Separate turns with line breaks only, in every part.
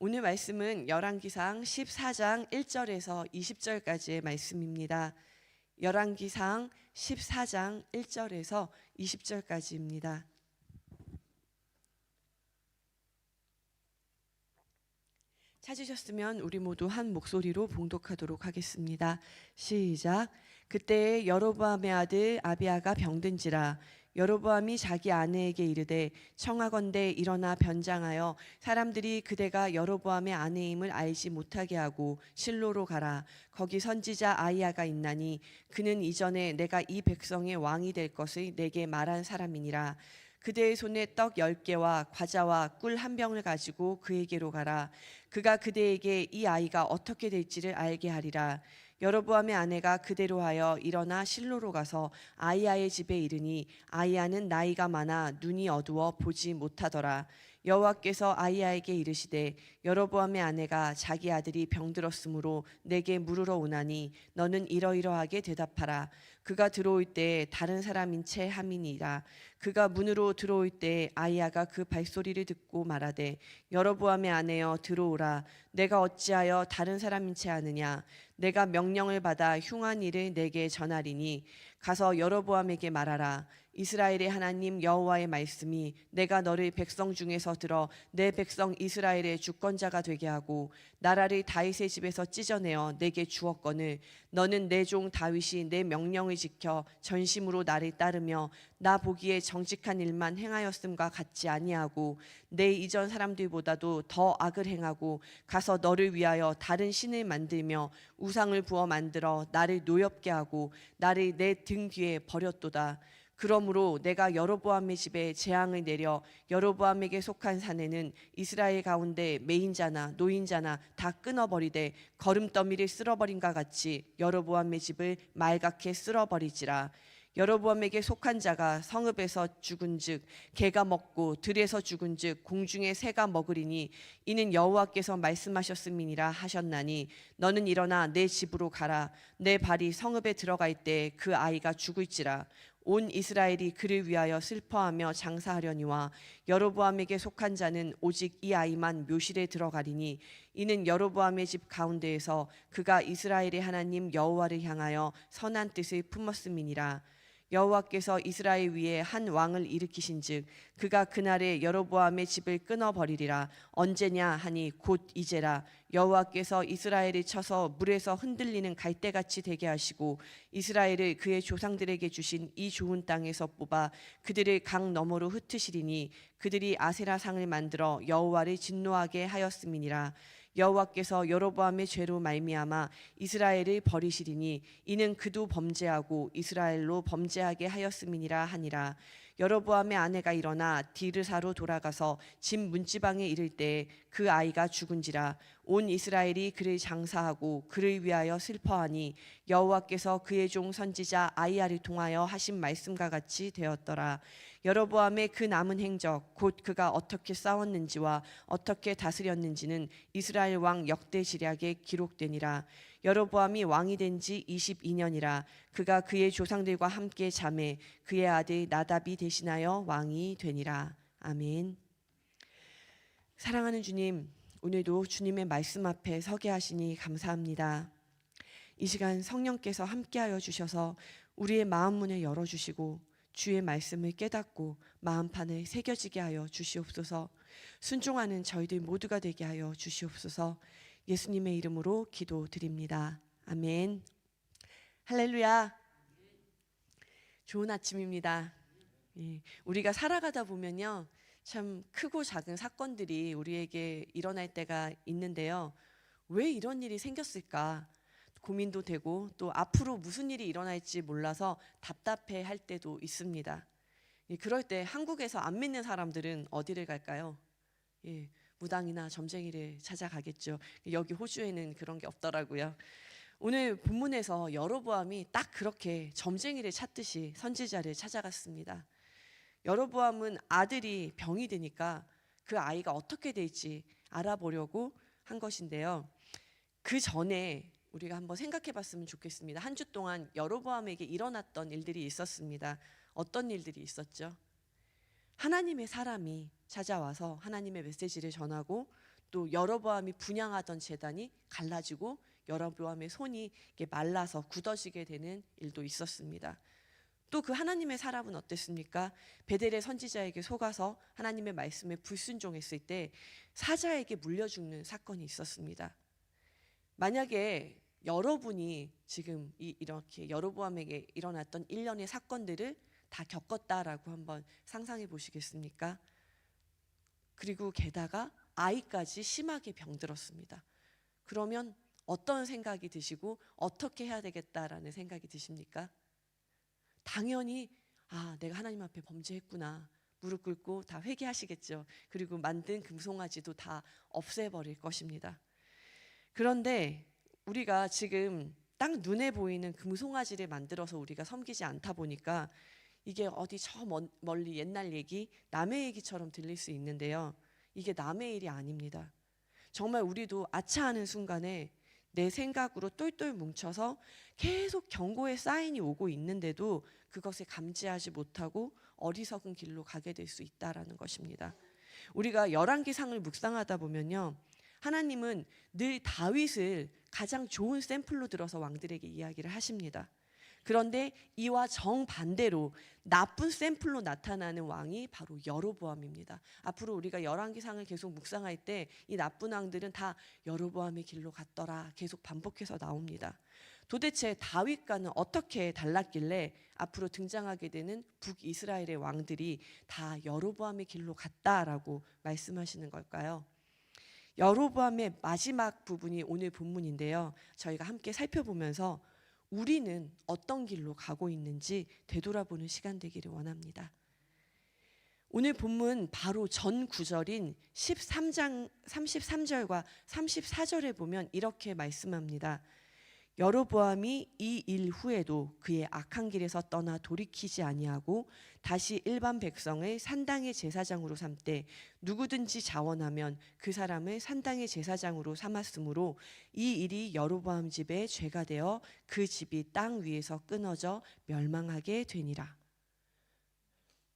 오늘 말씀은 열왕기상 14장 1절에서 20절까지의 말씀입니다. 열왕기상 14장 1절에서 20절까지입니다. 찾으셨으면 우리 모두 한 목소리로 봉독하도록 하겠습니다. 시작. 그때 여로보암의 아들 아비아가 병든지라 여로보암이 자기 아내에게 이르되 청하건대 일어나 변장하여 사람들이 그대가 여로보암의 아내임을 알지 못하게 하고 실로로 가라. 거기 선지자 아이야가 있나니 그는 이전에 내가 이 백성의 왕이 될 것을 내게 말한 사람이니라. 그대의 손에 떡열 개와 과자와 꿀 한 병을 가지고 그에게로 가라. 그가 그대에게 이 아이가 어떻게 될지를 알게 하리라 여로보암의 아내가 그대로 하여 일어나 실로로 가서 아이야의 집에 이르니 아이야는 나이가 많아 눈이 어두워 보지 못하더라. 여호와께서 아이야에게 이르시되 여로보암의 아내가 자기 아들이 병들었으므로 내게 물으러 오나니 너는 이러이러하게 대답하라 그가 들어올 때 다른 사람인 채 함이니라. 그가 문으로 들어올 때 아이야가 그 발소리를 듣고 말하되 여로보암의 아내여 들어오라. 내가 어찌하여 다른 사람인 채 아느냐? 내가 명령을 받아 흉한 일을 내게 전하리니 가서 여로보암에게 말하라 이스라엘의 하나님 여호와의 말씀이 내가 너를 백성 중에서 들어 내 백성 이스라엘의 주권자가 되게 하고 나라를 다윗의 집에서 찢어내어 내게 주었거늘 너는 내 종 다윗이 내 명령을 지켜 전심으로 나를 따르며 나 보기에 정직한 일만 행하였음과 같지 아니하고 내 이전 사람들보다도 더 악을 행하고 가서 너를 위하여 다른 신을 만들며 우상을 부어 만들어 나를 노엽게 하고 나를 내 등 뒤에 버렸도다. 그러므로 내가 여로보암의 집에 재앙을 내려 여로보암에게 속한 사내는 이스라엘 가운데 매인자나 노인자나 다 끊어버리되 거름더미를 쓸어버린과 같이 여로보암의 집을 말갛게 쓸어버리지라. 여로보암에게 속한 자가 성읍에서 죽은즉 개가 먹고 들에서 죽은즉 공중의 새가 먹으리니 이는 여호와께서 말씀하셨음이니라 하셨나니 너는 일어나 내 집으로 가라. 내 발이 성읍에 들어갈 때 그 아이가 죽을지라 온 이스라엘이 그를 위하여 슬퍼하며 장사하려니와 여로보암에게 속한 자는 오직 이 아이만 묘실에 들어가리니 이는 여로보암의 집 가운데에서 그가 이스라엘의 하나님 여호와를 향하여 선한 뜻을 품었음이니라 여호와께서 이스라엘 위에 한 왕을 일으키신즉 그가 그날에 여로보암의 집을 끊어 버리리라. 언제냐 하니 곧 이제라. 여호와께서 이스라엘을 쳐서 물에서 흔들리는 갈대같이 되게 하시고 이스라엘을 그의 조상들에게 주신 이 좋은 땅에서 뽑아 그들을 강 너머로 흩으시리니 그들이 아세라 상을 만들어 여호와를 진노하게 하였음이니라 여호와께서 여로보암의 죄로 말미암아 이스라엘을 버리시리니 이는 그도 범죄하고 이스라엘로 범죄하게 하였음이니라 하니라. 여로보암의 아내가 일어나 디르사로 돌아가서 집 문지방에 이를 때그 아이가 죽은지라 온 이스라엘이 그를 장사하고 그를 위하여 슬퍼하니 여호와께서 그의 종 선지자 아이야를 통하여 하신 말씀과 같이 되었더라. 여로보암의 그 남은 행적 곧 그가 어떻게 싸웠는지와 어떻게 다스렸는지는 이스라엘 왕 역대 지략에 기록되니라. 여로보암이 왕이 된 지 22년이라 그가 그의 조상들과 함께 잠에 그의 아들 나답이 대신하여 왕이 되니라. 아멘. 사랑하는 주님 오늘도 주님의 말씀 앞에 서게 하시니 감사합니다 이 시간 성령께서 함께하여 주셔서 우리의 마음 문을 열어 주시고 주의 말씀을 깨닫고 마음판에 새겨지게 하여 주시옵소서. 순종하는 저희들 모두가 되게 하여 주시옵소서. 예수님의 이름으로 기도드립니다. 아멘. 할렐루야. 좋은 아침입니다. 예, 우리가 살아가다 보면요. 참 크고 작은 사건들이 우리에게 일어날 때가 있는데요. 왜 이런 일이 생겼을까? 고민도 되고 또 앞으로 무슨 일이 일어날지 몰라서 답답해 할 때도 있습니다. 예, 그럴 때 한국에서 안 믿는 사람들은 어디를 갈까요? 예, 무당이나 점쟁이를 찾아가겠죠. 여기 호주에는 그런 게 없더라고요. 오늘 본문에서 여로보암이 딱 그렇게 점쟁이를 찾듯이 선지자를 찾아갔습니다. 여로보암은 아들이 병이 드니까 그 아이가 어떻게 될지 알아보려고 한 것인데요. 그 전에 우리가 한번 생각해 봤으면 좋겠습니다. 한 주 동안 여로보암에게 일어났던 일들이 있었습니다. 어떤 일들이 있었죠? 하나님의 사람이 찾아와서 하나님의 메시지를 전하고 또 여로보암이 분양하던 재단이 갈라지고 여로보암의 손이 말라서 굳어지게 되는 일도 있었습니다. 또 그 하나님의 사람은 어땠습니까? 베델의 선지자에게 속아서 하나님의 말씀에 불순종했을 때 사자에게 물려 죽는 사건이 있었습니다. 만약에 여러분이 지금 이, 이렇게 여로보암에게 일어났던 일련의 사건들을 다 겪었다라고 한번 상상해 보시겠습니까? 그리고 게다가 아이까지 심하게 병들었습니다. 그러면 어떤 생각이 드시고 어떻게 해야 되겠다라는 생각이 드십니까? 당연히 아, 내가 하나님 앞에 범죄했구나. 무릎 꿇고 다 회개하시겠죠. 그리고 만든 금송아지도 다 없애버릴 것입니다. 그런데 우리가 지금 딱 눈에 보이는 금송아지를 만들어서 우리가 섬기지 않다 보니까 이게 어디 저 먼- 멀리 옛날 얘기, 남의 얘기처럼 들릴 수 있는데요. 이게 남의 일이 아닙니다. 정말 우리도 아차하는 순간에 내 생각으로 똘똘 뭉쳐서 계속 경고의 사인이 오고 있는데도 그것을 감지하지 못하고 어리석은 길로 가게 될 수 있다라는 것입니다. 우리가 열왕기상을 묵상하다 보면요. 하나님은 늘 다윗을 가장 좋은 샘플로 들어서 왕들에게 이야기를 하십니다. 그런데 이와 정반대로 나쁜 샘플로 나타나는 왕이 바로 여로보암입니다. 앞으로 우리가 열왕기상을 계속 묵상할 때 이 나쁜 왕들은 다 여로보암의 길로 갔더라 계속 반복해서 나옵니다. 도대체 다윗과는 어떻게 달랐길래 앞으로 등장하게 되는 북이스라엘의 왕들이 다 여로보암의 길로 갔다라고 말씀하시는 걸까요? 여로보암의 마지막 부분이 오늘 본문인데요. 저희가 함께 살펴보면서 우리는 어떤 길로 가고 있는지 되돌아보는 시간 되기를 원합니다. 오늘 본문 바로 전 구절인 13장 33절과 34절에 보면 이렇게 말씀합니다. 여로보암이 이 일 후에도 그의 악한 길에서 떠나 돌이키지 아니하고 다시 일반 백성을 산당의 제사장으로 삼되 누구든지 자원하면 그 사람을 산당의 제사장으로 삼았으므로 이 일이 여로보암 집의 죄가 되어 그 집이 땅 위에서 끊어져 멸망하게 되니라.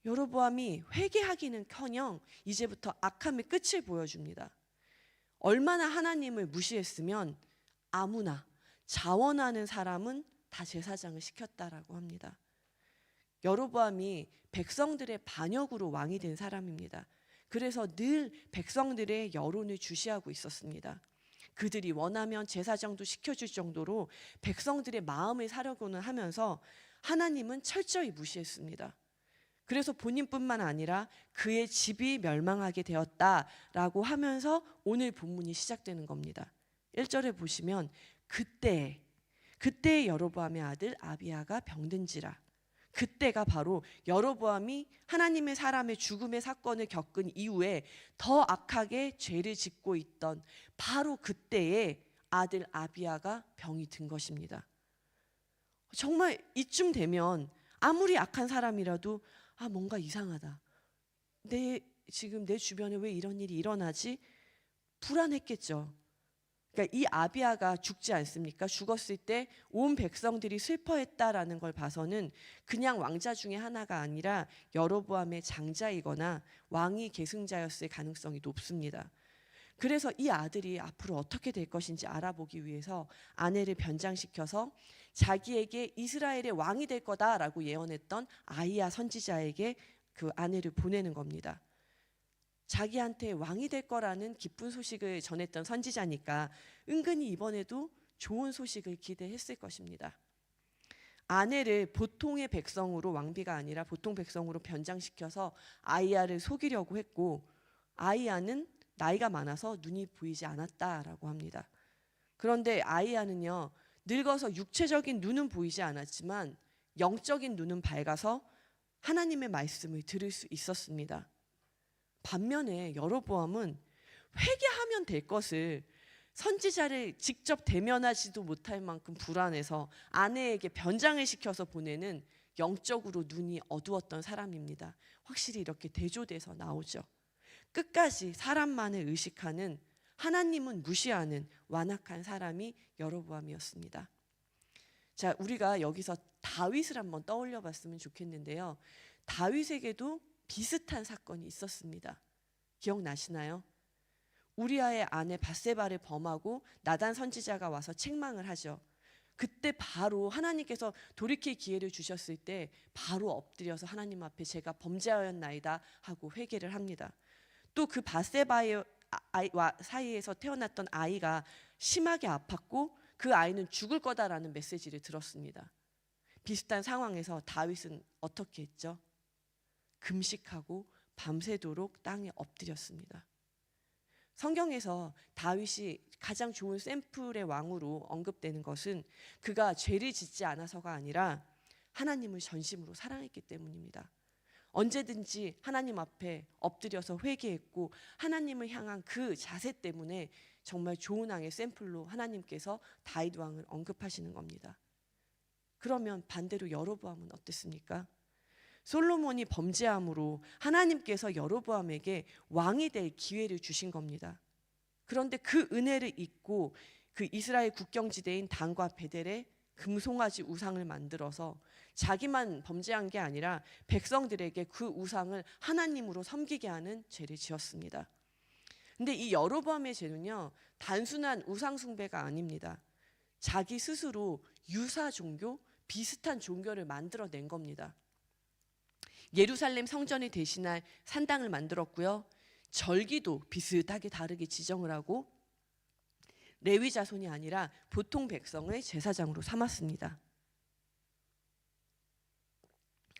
여로보암이 회개하기는커녕 이제부터 악함의 끝을 보여줍니다. 얼마나 하나님을 무시했으면 아무나 자원하는 사람은 다 제사장을 시켰다라고 합니다. 여로보암이 백성들의 반역으로 왕이 된 사람입니다. 그래서 늘 백성들의 여론을 주시하고 있었습니다. 그들이 원하면 제사장도 시켜줄 정도로 백성들의 마음을 사려고는 하면서 하나님은 철저히 무시했습니다. 그래서 본인뿐만 아니라 그의 집이 멸망하게 되었다라고 하면서 오늘 본문이 시작되는 겁니다. 1절에 보시면 그때 그때 여로보암의 아들 아비아가 병든지라 그때가 바로 여로보암이 하나님의 사람의 죽음의 사건을 겪은 이후에 더 악하게 죄를 짓고 있던 바로 그때에 아들 아비아가 병이 든 것입니다. 정말 이쯤 되면 아무리 악한 사람이라도 아 뭔가 이상하다. 내 지금 내 주변에 왜 이런 일이 일어나지? 불안했겠죠. 그러니까 이 아비아가 죽지 않습니까? 죽었을 때 온 백성들이 슬퍼했다라는 걸 봐서는 그냥 왕자 중에 하나가 아니라 여로보암의 장자이거나 왕이 계승자였을 가능성이 높습니다. 그래서 이 아들이 앞으로 어떻게 될 것인지 알아보기 위해서 아내를 변장시켜서 자기에게 이스라엘의 왕이 될 거다라고 예언했던 아이야 선지자에게 그 아내를 보내는 겁니다. 자기한테 왕이 될 거라는 기쁜 소식을 전했던 선지자니까 은근히 이번에도 좋은 소식을 기대했을 것입니다. 아내를 보통의 백성으로 왕비가 아니라 보통 백성으로 변장시켜서 아이야를 속이려고 했고 아이야는 나이가 많아서 눈이 보이지 않았다라고 합니다. 그런데 아이야는요 늙어서 육체적인 눈은 보이지 않았지만 영적인 눈은 밝아서 하나님의 말씀을 들을 수 있었습니다. 반면에 여로보암은 회개하면 될 것을 선지자를 직접 대면하지도 못할 만큼 불안해서 아내에게 변장을 시켜서 보내는 영적으로 눈이 어두웠던 사람입니다. 확실히 이렇게 대조돼서 나오죠. 끝까지 사람만을 의식하는 하나님은 무시하는 완악한 사람이 여로보암이었습니다. 자, 우리가 여기서 다윗을 한번 떠올려 봤으면 좋겠는데요. 다윗에게도 비슷한 사건이 있었습니다. 기억나시나요? 우리아의 아내 바세바를 범하고 나단 선지자가 와서 책망을 하죠. 그때 바로 하나님께서 돌이킬 기회를 주셨을 때 바로 엎드려서 하나님 앞에 제가 범죄하였나이다 하고 회개를 합니다. 또 그 바세바의 아- 사이에서 태어났던 아이가 심하게 아팠고 그 아이는 죽을 거다라는 메시지를 들었습니다. 비슷한 상황에서 다윗은 어떻게 했죠? 금식하고 밤새도록 땅에 엎드렸습니다. 성경에서 다윗이 가장 좋은 샘플의 왕으로 언급되는 것은 그가 죄를 짓지 않아서가 아니라 하나님을 전심으로 사랑했기 때문입니다. 언제든지 하나님 앞에 엎드려서 회개했고 하나님을 향한 그 자세 때문에 정말 좋은 왕의 샘플로 하나님께서 다윗 왕을 언급하시는 겁니다. 그러면 반대로 여로보암은 어땠습니까? 솔로몬이 범죄함으로 하나님께서 여로보암에게 왕이 될 기회를 주신 겁니다. 그런데 그 은혜를 잊고 그 이스라엘 국경지대인 단과 베델에 금송아지 우상을 만들어서 자기만 범죄한 게 아니라 백성들에게 그 우상을 하나님으로 섬기게 하는 죄를 지었습니다. 근데 이 여로보암의 죄는요 단순한 우상 숭배가 아닙니다. 자기 스스로 유사 종교 비슷한 종교를 만들어낸 겁니다. 예루살렘 성전을 대신할 산당을 만들었고요. 절기도 비슷하게 다르게 지정을 하고 레위 자손이 아니라 보통 백성을 제사장으로 삼았습니다.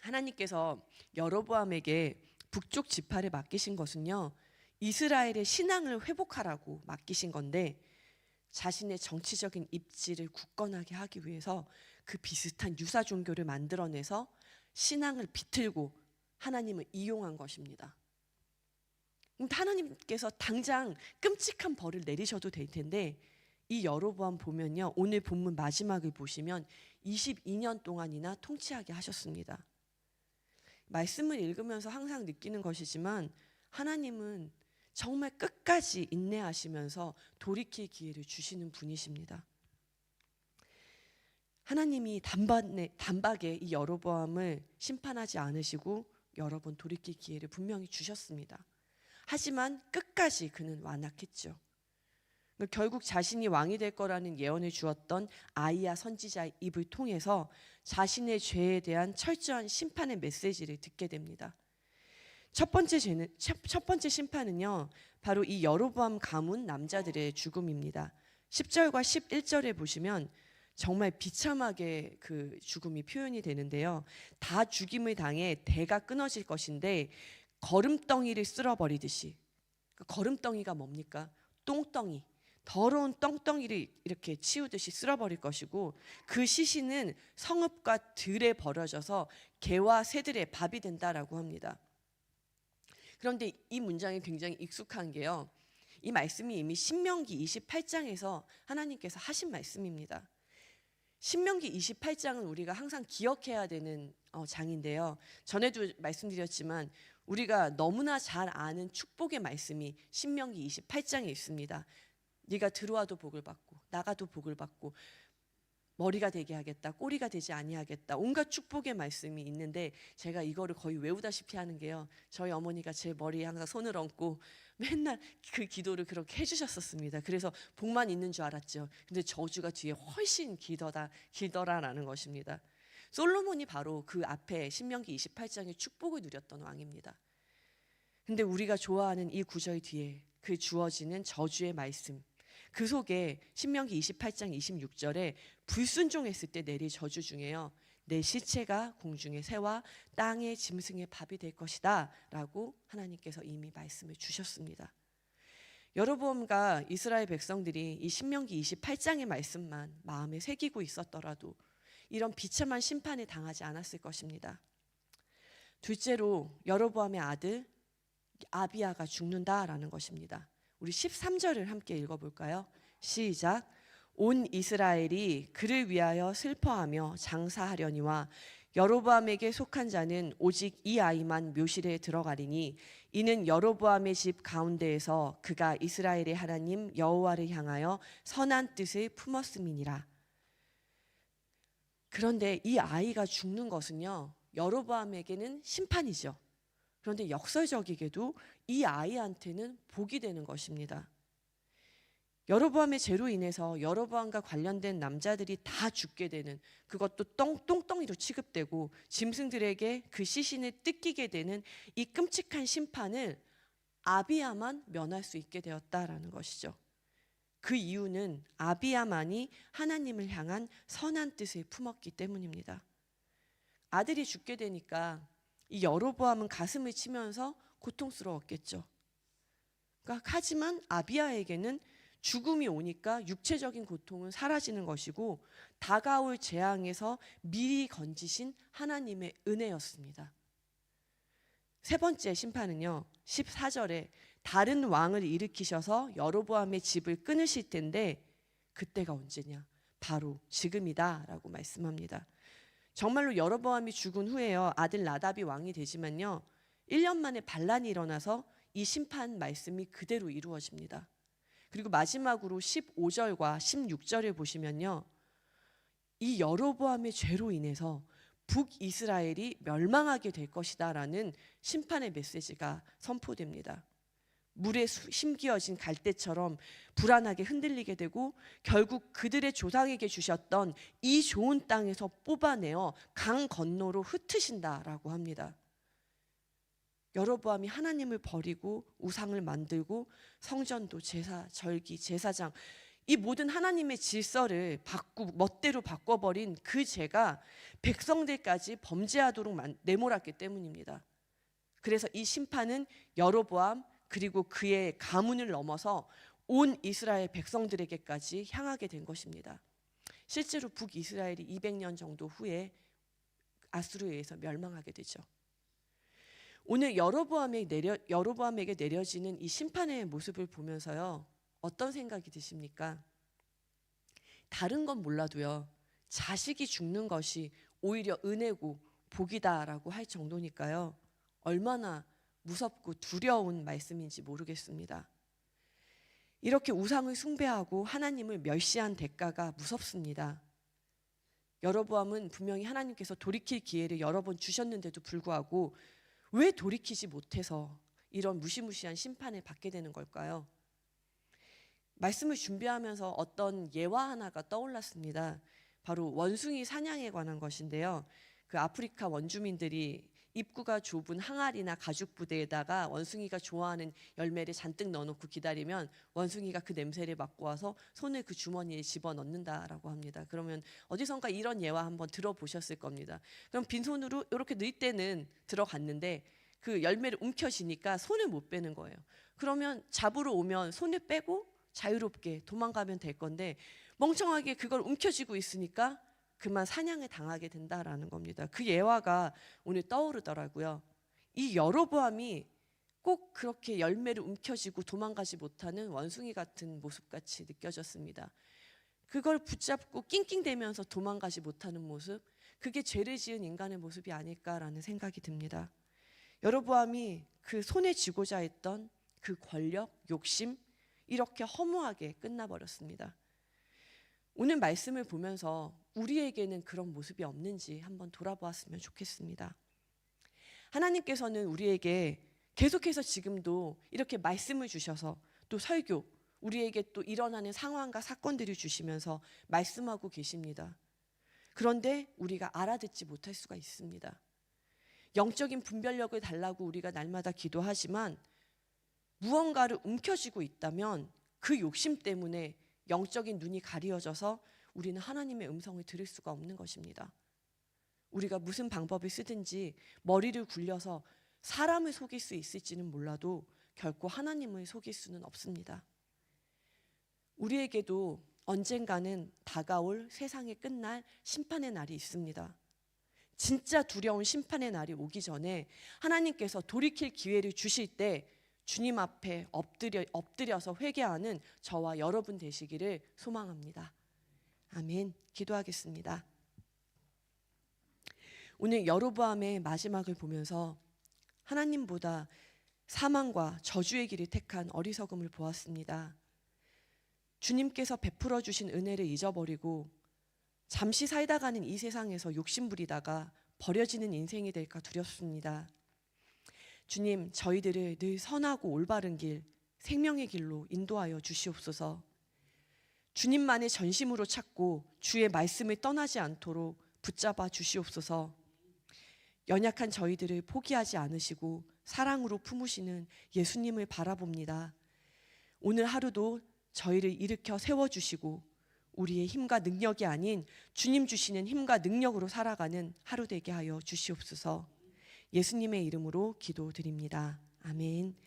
하나님께서 여로보암에게 북쪽 지파를 맡기신 것은요. 이스라엘의 신앙을 회복하라고 맡기신 건데 자신의 정치적인 입지를 굳건하게 하기 위해서 그 비슷한 유사 종교를 만들어내서 신앙을 비틀고 하나님을 이용한 것입니다. 하나님께서 당장 끔찍한 벌을 내리셔도 될 텐데 이 여로보암 보면요. 오늘 본문 마지막을 보시면 22년 동안이나 통치하게 하셨습니다. 말씀을 읽으면서 항상 느끼는 것이지만 하나님은 정말 끝까지 인내하시면서 돌이킬 기회를 주시는 분이십니다. 하나님이 단박에 이 여로보암을 심판하지 않으시고 여러 번 돌이킬 기회를 분명히 주셨습니다. 하지만 끝까지 그는 완악했죠. 결국 자신이 왕이 될 거라는 예언을 주었던 아이야 선지자의 입을 통해서 자신의 죄에 대한 철저한 심판의 메시지를 듣게 됩니다. 첫 번째 죄는 첫, 첫 번째 심판은요. 바로 이 여로보암 가문 남자들의 죽음입니다. 10절과 11절에 보시면 정말 비참하게 그 죽음이 표현이 되는데요. 다 죽임을 당해 대가 끊어질 것인데 거름덩이를 쓸어버리듯이 그 거름덩이가 뭡니까? 똥덩이 더러운 똥덩이를 이렇게 치우듯이 쓸어버릴 것이고 그 시신은 성읍과 들에 버려져서 개와 새들의 밥이 된다라고 합니다. 그런데 이 문장이 굉장히 익숙한 게요. 이 말씀이 이미 신명기 28장에서 하나님께서 하신 말씀입니다. 신명기 28장은 우리가 항상 기억해야 되는 어, 장인데요. 전에도 말씀드렸지만 우리가 너무나 잘 아는 축복의 말씀이 신명기 28장에 있습니다. 네가 들어와도 복을 받고 나가도 복을 받고 머리가 되게 하겠다 꼬리가 되지 아니하겠다 온갖 축복의 말씀이 있는데 제가 이거를 거의 외우다시피 하는 게요 저희 어머니가 제 머리에 항상 손을 얹고 맨날 그 기도를 그렇게 해주셨었습니다. 그래서 복만 있는 줄 알았죠. 근데 저주가 뒤에 훨씬 길더다 길더라라는 것입니다. 솔로몬이 바로 그 앞에 신명기 28장의 축복을 누렸던 왕입니다. 근데 우리가 좋아하는 이 구절 뒤에 그 주어지는 저주의 말씀 그 속에 신명기 28장 26절에 불순종했을 때 내릴 저주 중에요. 내 시체가 공중의 새와 땅의 짐승의 밥이 될 것이다라고 하나님께서 이미 말씀을 주셨습니다. 여로보암과 이스라엘 백성들이 이 신명기 28장의 말씀만 마음에 새기고 있었더라도 이런 비참한 심판에 당하지 않았을 것입니다. 둘째로 여로보암의 아들 아비아가 죽는다라는 것입니다. 우리 13절을 함께 읽어 볼까요? 시작. 온 이스라엘이 그를 위하여 슬퍼하며 장사하려니와 여로보암에게 속한 자는 오직 이 아이만 묘실에 들어가리니 이는 여로보암의 집 가운데에서 그가 이스라엘의 하나님 여호와를 향하여 선한 뜻을 품었음이니라. 그런데 이 아이가 죽는 것은요 여로보암에게는 심판이죠. 그런데 역설적이게도 이 아이한테는 복이 되는 것입니다. 여로보암의 죄로 인해서 여로보암과 관련된 남자들이 다 죽게 되는 그것도 똥, 똥덩이로 취급되고 짐승들에게 그 시신을 뜯기게 되는 이 끔찍한 심판을 아비야만 면할 수 있게 되었다라는 것이죠. 그 이유는 아비야만이 하나님을 향한 선한 뜻을 품었기 때문입니다. 아들이 죽게 되니까 이 여로보암은 가슴을 치면서 고통스러웠겠죠. 그러니까 하지만 아비야에게는 죽음이 오니까 육체적인 고통은 사라지는 것이고 다가올 재앙에서 미리 건지신 하나님의 은혜였습니다. 세 번째 심판은요. 14절에 다른 왕을 일으키셔서 여로보암의 집을 끊으실 텐데 그때가 언제냐? 바로 지금이다라고 말씀합니다. 정말로 여로보암이 죽은 후에요. 아들 나답이 왕이 되지만요. 1년 만에 반란이 일어나서 이 심판 말씀이 그대로 이루어집니다. 그리고 마지막으로 15절과 16절을 보시면요. 이 여로보암의 죄로 인해서 북이스라엘이 멸망하게 될 것이다라는 심판의 메시지가 선포됩니다. 물에 수- 심기어진 갈대처럼 불안하게 흔들리게 되고 결국 그들의 조상에게 주셨던 이 좋은 땅에서 뽑아내어 강 건너로 흩으신다라고 합니다. 여로보암이 하나님을 버리고 우상을 만들고 성전도 제사, 절기, 제사장 이 모든 하나님의 질서를 바꾸 멋대로 바꿔버린 그 죄가 백성들까지 범죄하도록 만- 내몰았기 때문입니다. 그래서 이 심판은 여로보암 그리고 그의 가문을 넘어서 온 이스라엘 백성들에게까지 향하게 된 것입니다. 실제로 북이스라엘이 200년 정도 후에 아수르에 의해서 멸망하게 되죠. 오늘 여로보암에 내려 여로보암에게 내려지는 이 심판의 모습을 보면서요. 어떤 생각이 드십니까? 다른 건 몰라도요. 자식이 죽는 것이 오히려 은혜고 복이다라고 할 정도니까요. 얼마나 무섭고 두려운 말씀인지 모르겠습니다. 이렇게 우상을 숭배하고 하나님을 멸시한 대가가 무섭습니다. 여로보암은 분명히 하나님께서 돌이킬 기회를 여러 번 주셨는데도 불구하고 왜 돌이키지 못해서 이런 무시무시한 심판을 받게 되는 걸까요? 말씀을 준비하면서 어떤 예화 하나가 떠올랐습니다. 바로 원숭이 사냥에 관한 것인데요. 그 아프리카 원주민들이 입구가 좁은 항아리나 가죽 부대에다가 원숭이가 좋아하는 열매를 잔뜩 넣어놓고 기다리면 원숭이가 그 냄새를 맡고 와서 손을 그 주머니에 집어 넣는다라고 합니다. 그러면 어디선가 이런 예화 한번 들어보셨을 겁니다. 그럼 빈손으로 이렇게 넣을 때는 들어갔는데 그 열매를 움켜쥐니까 손을 못 빼는 거예요. 그러면 잡으러 오면 손을 빼고 자유롭게 도망가면 될 건데 멍청하게 그걸 움켜쥐고 있으니까 그만 사냥에 당하게 된다라는 겁니다. 그 예화가 오늘 떠오르더라고요. 이 여로보암이 꼭 그렇게 열매를 움켜쥐고 도망가지 못하는 원숭이 같은 모습같이 느껴졌습니다. 그걸 붙잡고 낑낑대면서 도망가지 못하는 모습, 그게 죄를 지은 인간의 모습이 아닐까라는 생각이 듭니다. 여로보암이 그 손에 쥐고자 했던 그 권력, 욕심 이렇게 허무하게 끝나버렸습니다. 오늘 말씀을 보면서 우리에게는 그런 모습이 없는지 한번 돌아보았으면 좋겠습니다. 하나님께서는 우리에게 계속해서 지금도 이렇게 말씀을 주셔서 또 설교, 우리에게 또 일어나는 상황과 사건들을 주시면서 말씀하고 계십니다. 그런데 우리가 알아듣지 못할 수가 있습니다. 영적인 분별력을 달라고 우리가 날마다 기도하지만 무언가를 움켜쥐고 있다면 그 욕심 때문에 영적인 눈이 가리어져서 우리는 하나님의 음성을 들을 수가 없는 것입니다. 우리가 무슨 방법을 쓰든지 머리를 굴려서 사람을 속일 수 있을지는 몰라도 결코 하나님을 속일 수는 없습니다. 우리에게도 언젠가는 다가올 세상의 끝날 심판의 날이 있습니다. 진짜 두려운 심판의 날이 오기 전에 하나님께서 돌이킬 기회를 주실 때 주님 앞에 엎드려, 엎드려서 회개하는 저와 여러분 되시기를 소망합니다. 아멘. 기도하겠습니다. 오늘 여로보암의 마지막을 보면서 하나님보다 사망과 저주의 길을 택한 어리석음을 보았습니다. 주님께서 베풀어 주신 은혜를 잊어버리고 잠시 살다 가는 이 세상에서 욕심부리다가 버려지는 인생이 될까 두렵습니다. 주님, 저희들을 늘 선하고 올바른 길, 생명의 길로 인도하여 주시옵소서. 주님만의 전심으로 찾고 주의 말씀을 떠나지 않도록 붙잡아 주시옵소서. 연약한 저희들을 포기하지 않으시고 사랑으로 품으시는 예수님을 바라봅니다. 오늘 하루도 저희를 일으켜 세워 주시고 우리의 힘과 능력이 아닌 주님 주시는 힘과 능력으로 살아가는 하루 되게 하여 주시옵소서. 예수님의 이름으로 기도드립니다. 아멘.